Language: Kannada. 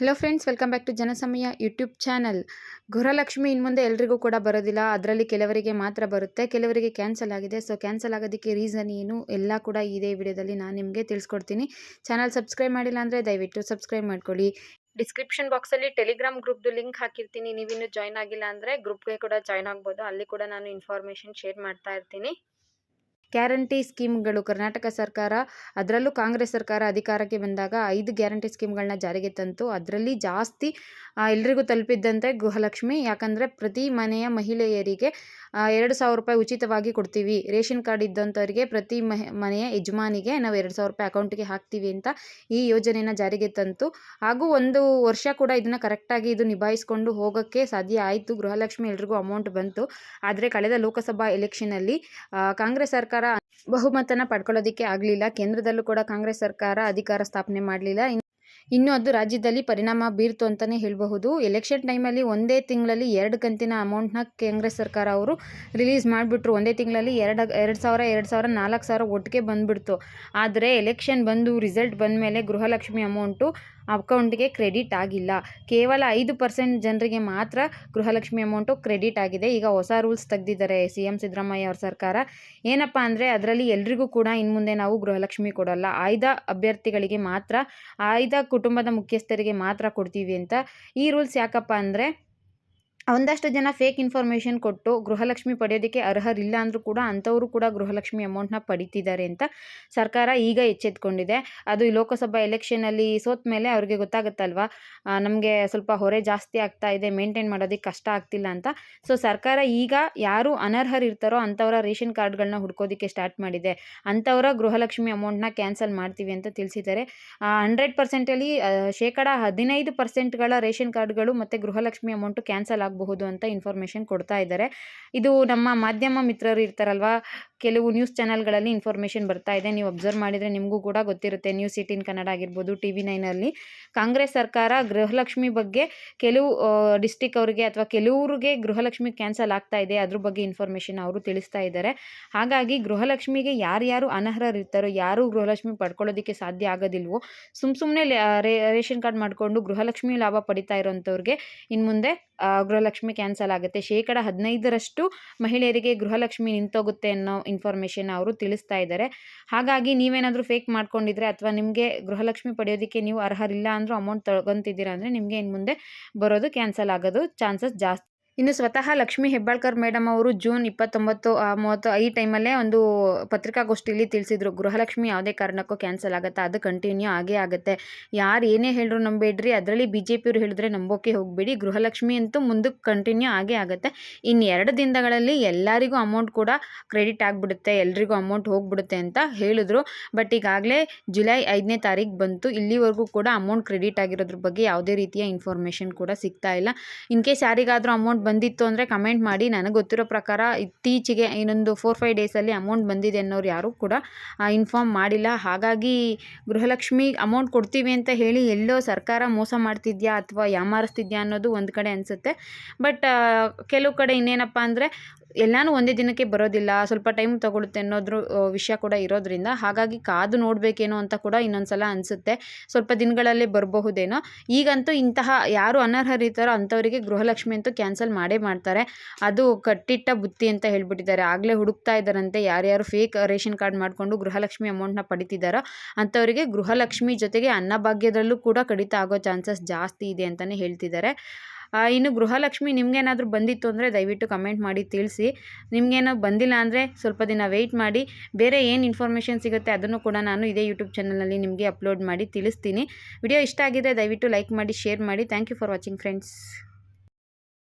Hello friends welcome back to Janasamaya YouTube channel Gruhalakshmi ಇನ್ಮುಂದೆ ಎಲ್ರಿಗೂ ಕೂಡ ಬರೋದಿಲ್ಲ. ಅದರಲ್ಲಿ ಕೆಲವರಿಗೆ ಮಾತ್ರ ಬರುತ್ತೆ. ಕೆಲವರಿಗೆ ಕ್ಯಾನ್ಸಲ್ ಆಗಿದೆ. ಸೊ ಕ್ಯಾನ್ಸಲ್ ಆಗೋದಕ್ಕೆ ರೀಸನ್ ಏನು ಎಲ್ಲ ಕೂಡ ಇದೇ ವಿಡಿಯೋದಲ್ಲಿ ನಾನು ನಿಮಗೆ ತಿಳಿಸ್ಕೊಡ್ತೀನಿ. ಚಾನಲ್ ಸಬ್ಸ್ಕ್ರೈಬ್ ಮಾಡಿಲ್ಲ ಅಂದರೆ ದಯವಿಟ್ಟು ಸಬ್ಸ್ಕ್ರೈಬ್ ಮಾಡ್ಕೊಳ್ಳಿ. ಡಿಸ್ಕ್ರಿಪ್ಷನ್ ಬಾಕ್ಸಲ್ಲಿ ಟೆಲಿಗ್ರಾಮ್ ಗ್ರೂಪ್ದು ಲಿಂಕ್ ಹಾಕಿರ್ತೀನಿ. ನೀವಿನ್ನೂ ಜಾಯ್ನ್ ಆಗಿಲ್ಲ ಅಂದರೆ ಗ್ರೂಪ್ಗೆ ಕೂಡ ಜಾಯ್ನ್ ಆಗ್ಬೋದು. ಅಲ್ಲಿ ಕೂಡ ನಾನು ಇನ್ಫಾರ್ಮೇಷನ್ ಶೇರ್ ಮಾಡ್ತಾ ಇರ್ತೀನಿ. ಗ್ಯಾರಂಟಿ ಸ್ಕೀಮ್ಗಳು ಕರ್ನಾಟಕ ಸರ್ಕಾರ, ಅದರಲ್ಲೂ ಕಾಂಗ್ರೆಸ್ ಸರ್ಕಾರ ಅಧಿಕಾರಕ್ಕೆ ಬಂದಾಗ ಐದು ಗ್ಯಾರಂಟಿ ಸ್ಕೀಮ್ಗಳನ್ನ ಜಾರಿಗೆ ತಂತು. ಅದರಲ್ಲಿ ಜಾಸ್ತಿ ಎಲ್ರಿಗೂ ತಲುಪಿದ್ದಂತೆ ಗೃಹಲಕ್ಷ್ಮಿ. ಯಾಕಂದರೆ ಪ್ರತಿ ಮನೆಯ ಮಹಿಳೆಯರಿಗೆ ಎರಡು ಸಾವಿರ ರೂಪಾಯಿ ಉಚಿತವಾಗಿ ಕೊಡ್ತೀವಿ. ರೇಷನ್ ಕಾರ್ಡ್ ಇದ್ದಂಥವರಿಗೆ ಪ್ರತಿ ಮನೆಯ ಯಜಮಾನಿಗೆ ನಾವು ಎರಡು ಸಾವಿರ ರೂಪಾಯಿ ಅಕೌಂಟಿಗೆ ಹಾಕ್ತೀವಿ ಅಂತ ಈ ಯೋಜನೆಯನ್ನು ಜಾರಿಗೆ ತಂತು. ಹಾಗೂ ಒಂದು ವರ್ಷ ಕೂಡ ಇದನ್ನು ಕರೆಕ್ಟಾಗಿ ಇದು ನಿಭಾಯಿಸ್ಕೊಂಡು ಹೋಗೋಕ್ಕೆ ಸಾಧ್ಯ ಆಯಿತು. ಗೃಹಲಕ್ಷ್ಮಿ ಎಲ್ರಿಗೂ ಅಮೌಂಟ್ ಬಂತು. ಆದರೆ ಕಳೆದ ಲೋಕಸಭಾ ಎಲೆಕ್ಷನಲ್ಲಿ ಕಾಂಗ್ರೆಸ್ ಸರ್ಕಾರ ಬಹುಮತನ ಪಡ್ಕೊಳ್ಳೋದಕ್ಕೆ ಆಗಲಿಲ್ಲ. ಕೇಂದ್ರದಲ್ಲೂ ಕೂಡ ಕಾಂಗ್ರೆಸ್ ಸರ್ಕಾರ ಅಧಿಕಾರ ಸ್ಥಾಪನೆ ಮಾಡಲಿಲ್ಲ. ಇನ್ನು ಅದು ರಾಜ್ಯದಲ್ಲಿ ಪರಿಣಾಮ ಬೀರ್ತು ಅಂತಲೇ ಹೇಳಬಹುದು. ಎಲೆಕ್ಷನ್ ಟೈಮಲ್ಲಿ ಒಂದೇ ತಿಂಗಳಲ್ಲಿ ಎರಡು ಕಂತಿನ ಅಮೌಂಟ್ನ ಕಾಂಗ್ರೆಸ್ ಸರ್ಕಾರ ಅವರು ರಿಲೀಸ್ ಮಾಡಿಬಿಟ್ರು. ಒಂದೇ ತಿಂಗಳಲ್ಲಿ ಎರಡು ಎರಡು ಸಾವಿರ ಎರಡು ಸಾವಿರ, ನಾಲ್ಕು ಸಾವಿರ ಒಟ್ಟಿಗೆ ಬಂದುಬಿಡ್ತು. ಆದರೆ ಎಲೆಕ್ಷನ್ ಬಂದು ರಿಸಲ್ಟ್ ಬಂದ ಮೇಲೆ ಗೃಹಲಕ್ಷ್ಮಿ ಅಮೌಂಟು ಅಕೌಂಟ್ಗೆ ಕ್ರೆಡಿಟ್ ಆಗಿಲ್ಲ. ಕೇವಲ ಐದು ಪರ್ಸೆಂಟ್ ಜನರಿಗೆ ಮಾತ್ರ ಗೃಹಲಕ್ಷ್ಮಿ ಅಮೌಂಟು ಕ್ರೆಡಿಟ್ ಆಗಿದೆ. ಈಗ ಹೊಸ ರೂಲ್ಸ್ ತೆಗೆದಿದ್ದಾರೆ ಸಿ ಎಂ ಸಿದ್ದರಾಮಯ್ಯ ಅವ್ರ ಸರ್ಕಾರ. ಏನಪ್ಪ ಅಂದರೆ ಅದರಲ್ಲಿ ಎಲ್ರಿಗೂ ಕೂಡ ಇನ್ನು ಮುಂದೆ ನಾವು ಗೃಹಲಕ್ಷ್ಮಿ ಕೊಡೋಲ್ಲ. ಆಯ್ದ ಅಭ್ಯರ್ಥಿಗಳಿಗೆ ಮಾತ್ರ, ಆಯ್ದ ಕುಟುಂಬದ ಮುಖ್ಯಸ್ಥರಿಗೆ ಮಾತ್ರ ಕೊಡ್ತೀವಿ ಅಂತ ಈ ರೂಲ್ಸ್ ಯಾಕಪ್ಪ ಅಂದರೆ ಒಂದಷ್ಟು ಜನ ಫೇಕ್ ಇನ್ಫಾರ್ಮೇಷನ್ ಕೊಟ್ಟು ಗೃಹಲಕ್ಷ್ಮಿ ಪಡೆಯೋದಕ್ಕೆ ಅರ್ಹರಿಲ್ಲ ಅಂದರೂ ಕೂಡ ಅಂಥವರು ಕೂಡ ಗೃಹಲಕ್ಷ್ಮಿ ಅಮೌಂಟ್ನ ಪಡಿತಿದ್ದಾರೆ ಅಂತ ಸರ್ಕಾರ ಈಗ ಎಚ್ಚೆತ್ಕೊಂಡಿದೆ. ಅದು ಈ ಲೋಕಸಭಾ ಎಲೆಕ್ಷನಲ್ಲಿ ಸೋತ ಮೇಲೆ ಅವ್ರಿಗೆ ಗೊತ್ತಾಗುತ್ತಲ್ವ? ನಮಗೆ ಸ್ವಲ್ಪ ಹೊರೆ ಜಾಸ್ತಿ ಆಗ್ತಾ ಇದೆ ಮೇಂಟೈನ್ ಮಾಡೋದಕ್ಕೆ ಕಷ್ಟ ಆಗ್ತಿಲ್ಲ ಅಂತ. ಸೊ ಸರ್ಕಾರ ಈಗ ಯಾರು ಅನರ್ಹರಿರ್ತಾರೋ ಅಂಥವರ ರೇಷನ್ ಕಾರ್ಡ್ಗಳನ್ನ ಹುಡ್ಕೋದಕ್ಕೆ ಸ್ಟಾರ್ಟ್ ಮಾಡಿದೆ. ಅಂಥವರ ಗೃಹಲಕ್ಷ್ಮಿ ಅಮೌಂಟ್ನ ಕ್ಯಾನ್ಸಲ್ ಮಾಡ್ತೀವಿ ಅಂತ ತಿಳಿಸಿದ್ದಾರೆ. ಹಂಡ್ರೆಡ್ ಪರ್ಸೆಂಟಲ್ಲಿ ಶೇಕಡ ಹದಿನೈದು ಪರ್ಸೆಂಟ್ಗಳ ರೇಷನ್ ಕಾರ್ಡ್ಗಳು ಮತ್ತು ಗೃಹಲಕ್ಷ್ಮಿ ಅಮೌಂಟು ಕ್ಯಾನ್ಸಲ್ ಆಗ ಆಗಬಹುದು ಅಂತ ಇನ್ಫಾರ್ಮೇಷನ್ ಕೊಡ್ತಾ ಇದ್ದಾರೆ. ಇದು ನಮ್ಮ ಮಾಧ್ಯಮ ಮಿತ್ರರು ಇರ್ತಾರಲ್ವ ಕೆಲವು ನ್ಯೂಸ್ ಚಾನಲ್ಗಳಲ್ಲಿ ಇನ್ಫಾರ್ಮೇಷನ್ ಬರ್ತಾ ಇದೆ. ನೀವು ಅಬ್ಸರ್ವ್ ಮಾಡಿದರೆ ನಿಮಗೂ ಕೂಡ ಗೊತ್ತಿರುತ್ತೆ. ನ್ಯೂಸ್ ಏಟೀನ್ ಕನ್ನಡ ಆಗಿರ್ಬೋದು ಟಿ ವಿ ನೈನಲ್ಲಿ ಕಾಂಗ್ರೆಸ್ ಸರ್ಕಾರ ಗೃಹಲಕ್ಷ್ಮಿ ಬಗ್ಗೆ ಕೆಲವು ಡಿಸ್ಟಿಕ್ ಅವರಿಗೆ ಅಥವಾ ಕೆಲವ್ರಿಗೆ ಗೃಹಲಕ್ಷ್ಮಿ ಕ್ಯಾನ್ಸಲ್ ಆಗ್ತಾ ಇದೆ. ಅದ್ರ ಬಗ್ಗೆ ಇನ್ಫಾರ್ಮೇಷನ್ ಅವರು ತಿಳಿಸ್ತಾ ಇದ್ದಾರೆ. ಹಾಗಾಗಿ ಗೃಹಲಕ್ಷ್ಮಿಗೆ ಯಾರ್ಯಾರು ಅನರ್ಹರಿರ್ತಾರೋ ಯಾರು ಗೃಹಲಕ್ಷ್ಮಿ ಪಡ್ಕೊಳ್ಳೋದಕ್ಕೆ ಸಾಧ್ಯ ಆಗೋದಿಲ್ವೋ, ಸುಮ್ ಸುಮ್ಮನೆ ರೇಷನ್ ಕಾರ್ಡ್ ಮಾಡಿಕೊಂಡು ಗೃಹಲಕ್ಷ್ಮಿ ಲಾಭ ಪಡಿತಾ ಇರೋಂಥವ್ರಿಗೆ ಇನ್ನು ಮುಂದೆ ಗೃಹಲಕ್ಷ್ಮಿ ಕ್ಯಾನ್ಸಲ್ ಆಗುತ್ತೆ. ಶೇಕಡ ಹದಿನೈದರಷ್ಟು ಮಹಿಳೆಯರಿಗೆ ಗೃಹಲಕ್ಷ್ಮಿ ನಿಂತೋಗುತ್ತೆ ಅನ್ನೋ ಇನ್ಫಾರ್ಮೇಷನ್ ಅವರು ತಿಳಿಸ್ತಾ ಇದ್ದಾರೆ ಹಾಗಾಗಿ ನೀವೇನಾದರೂ ಫೇಕ್ ಮಾಡ್ಕೊಂಡಿದ್ರೆ ಅಥವಾ ನಿಮಗೆ ಗೃಹಲಕ್ಷ್ಮಿ ಪಡೆಯೋದಕ್ಕೆ ನೀವು ಅರ್ಹರಿಲ್ಲ ಅಂದರೂ ಅಮೌಂಟ್ ತಗೊತಿದ್ದೀರಾ ಅಂದರೆ ನಿಮಗೆ ಇನ್ನು ಮುಂದೆ ಬರೋದು ಕ್ಯಾನ್ಸಲ್ ಆಗೋದು. ಚಾನ್ಸಸ್ ಜಾಸ್ತಿ ಇನ್ನು ಸ್ವತಃ ಲಕ್ಷ್ಮೀ ಹೆಬ್ಬಾಳ್ಕರ್ ಮೇಡಮ್ ಅವರು ಜೂನ್ ಇಪ್ಪತ್ತೊಂಬತ್ತು ಮೂವತ್ತು, ಈ ಟೈಮಲ್ಲೇ ಒಂದು ಪತ್ರಿಕಾಗೋಷ್ಠಿಯಲ್ಲಿ ತಿಳಿಸಿದ್ರು. ಗೃಹಲಕ್ಷ್ಮಿ ಯಾವುದೇ ಕಾರಣಕ್ಕೂ ಕ್ಯಾನ್ಸಲ್ ಆಗುತ್ತೆ? ಅದು ಕಂಟಿನ್ಯೂ ಆಗೇ ಆಗುತ್ತೆ. ಯಾರು ಏನೇ ಹೇಳಿದ್ರು ನಂಬೇಡ್ರಿ. ಅದರಲ್ಲಿ ಬಿ ಜೆ ಪಿಯವರು ಹೇಳಿದ್ರೆ ನಂಬೋಕೆ ಹೋಗಬೇಡಿ. ಗೃಹಲಕ್ಷ್ಮಿ ಅಂತೂ ಮುಂದಕ್ಕೆ ಕಂಟಿನ್ಯೂ ಆಗೇ ಆಗುತ್ತೆ. ಇನ್ನು ಎರಡು ದಿನಗಳಲ್ಲಿ ಎಲ್ಲರಿಗೂ ಅಮೌಂಟ್ ಕೂಡ ಕ್ರೆಡಿಟ್ ಆಗಿಬಿಡುತ್ತೆ. ಎಲ್ರಿಗೂ ಅಮೌಂಟ್ ಹೋಗ್ಬಿಡುತ್ತೆ ಅಂತ ಹೇಳಿದ್ರು. ಬಟ್ ಈಗಾಗಲೇ ಜುಲೈ ಐದನೇ ತಾರೀಕು ಬಂತು. ಇಲ್ಲಿವರೆಗೂ ಕೂಡ ಅಮೌಂಟ್ ಕ್ರೆಡಿಟ್ ಆಗಿರೋದ್ರ ಬಗ್ಗೆ ಯಾವುದೇ ರೀತಿಯ ಇನ್ಫಾರ್ಮೇಷನ್ ಕೂಡ ಸಿಗ್ತಾ ಇಲ್ಲ. ಇನ್ ಕೇಸ್ ಯಾರಿಗಾದರೂ ಅಮೌಂಟ್ ಬಂದಿತ್ತು ಅಂದರೆ ಕಮೆಂಟ್ ಮಾಡಿ. ನನಗೆ ಗೊತ್ತಿರೋ ಪ್ರಕಾರ ಇತ್ತೀಚೆಗೆ ಇನ್ನೊಂದು ಫೋರ್ ಫೈವ್ ಡೇಸಲ್ಲಿ ಅಮೌಂಟ್ ಬಂದಿದೆ ಅನ್ನೋರು ಯಾರೂ ಕೂಡ ಇನ್ಫಾರ್ಮ್ ಮಾಡಿಲ್ಲ. ಹಾಗಾಗಿ ಗೃಹಲಕ್ಷ್ಮಿ ಅಮೌಂಟ್ ಕೊಡ್ತೀವಿ ಅಂತ ಹೇಳಿ ಎಲ್ಲೋ ಸರ್ಕಾರ ಮೋಸ ಮಾಡ್ತಿದ್ಯಾ ಅಥವಾ ಯಾಮಾರಿಸ್ತಿದ್ಯಾ ಅನ್ನೋದು ಒಂದು ಕಡೆ ಅನಿಸುತ್ತೆ. ಬಟ್ ಕೆಲವು ಕಡೆ ಇನ್ನೇನಪ್ಪ ಅಂದರೆ ಎಲ್ಲನೂ ಒಂದೇ ದಿನಕ್ಕೆ ಬರೋದಿಲ್ಲ, ಸ್ವಲ್ಪ ಟೈಮ್ ತೊಗೊಳುತ್ತೆ ಅನ್ನೋದ್ರ ವಿಷಯ ಕೂಡ ಇರೋದ್ರಿಂದ ಹಾಗಾಗಿ ಕಾದು ನೋಡಬೇಕೇನೋ ಅಂತ ಕೂಡ ಇನ್ನೊಂದು ಸಲ ಅನಿಸುತ್ತೆ. ಸ್ವಲ್ಪ ದಿನಗಳಲ್ಲೇ ಬರಬಹುದೇನೋ. ಈಗಂತೂ ಇಂತಹ ಯಾರು ಅನರ್ಹರಿತಾರೋ ಅಂಥವರಿಗೆ ಗೃಹಲಕ್ಷ್ಮಿ ಅಂತೂ ಕ್ಯಾನ್ಸಲ್ ಮಾಡೇ ಮಾಡ್ತಾರೆ. ಅದು ಕಟ್ಟಿಟ್ಟ ಬುತ್ತಿ ಅಂತ ಹೇಳ್ಬಿಟ್ಟಿದ್ದಾರೆ. ಆಗಲೇ ಹುಡುಕ್ತಾ ಇದ್ದಾರಂತೆ ಯಾರ್ಯಾರು ಫೇಕ್ ರೇಷನ್ ಕಾರ್ಡ್ ಮಾಡಿಕೊಂಡು ಗೃಹಲಕ್ಷ್ಮಿ ಅಮೌಂಟ್ನ ಪಡಿತಿದ್ದಾರೋ ಅಂಥವರಿಗೆ ಗೃಹಲಕ್ಷ್ಮಿ ಜೊತೆಗೆ ಅನ್ನಭಾಗ್ಯದಲ್ಲೂ ಕೂಡ ಕಡಿತ ಆಗೋ ಚಾನ್ಸಸ್ ಜಾಸ್ತಿ ಇದೆ ಅಂತಲೇ ಹೇಳ್ತಿದ್ದಾರೆ. ಇನ್ನು ಗೃಹಲಕ್ಷ್ಮಿ ನಿಮಗೇನಾದರೂ ಬಂದಿತ್ತು ಅಂದರೆ ದಯವಿಟ್ಟು ಕಮೆಂಟ್ ಮಾಡಿ, ತಿಳಿಸಿ. ನಿಮಗೇನೋ ಬಂದಿಲ್ಲ ಅಂದರೆ ಸ್ವಲ್ಪ ದಿನ ವೆಯ್ಟ್ ಮಾಡಿ. ಬೇರೆ ಏನು ಇನ್ಫಾರ್ಮೇಷನ್ ಸಿಗುತ್ತೆ ಅದನ್ನು ಕೂಡ ನಾನು ಇದೇ ಯೂಟ್ಯೂಬ್ ಚಾನಲಲ್ಲಿ ನಿಮಗೆ ಅಪ್ಲೋಡ್ ಮಾಡಿ, ತಿಳಿಸ್ತೀನಿ. ವಿಡಿಯೋ ಇಷ್ಟ ಆಗಿದೆ ದಯವಿಟ್ಟು ಲೈಕ್ ಮಾಡಿ ಶೇರ್ ಮಾಡಿ. Thank you for watching friends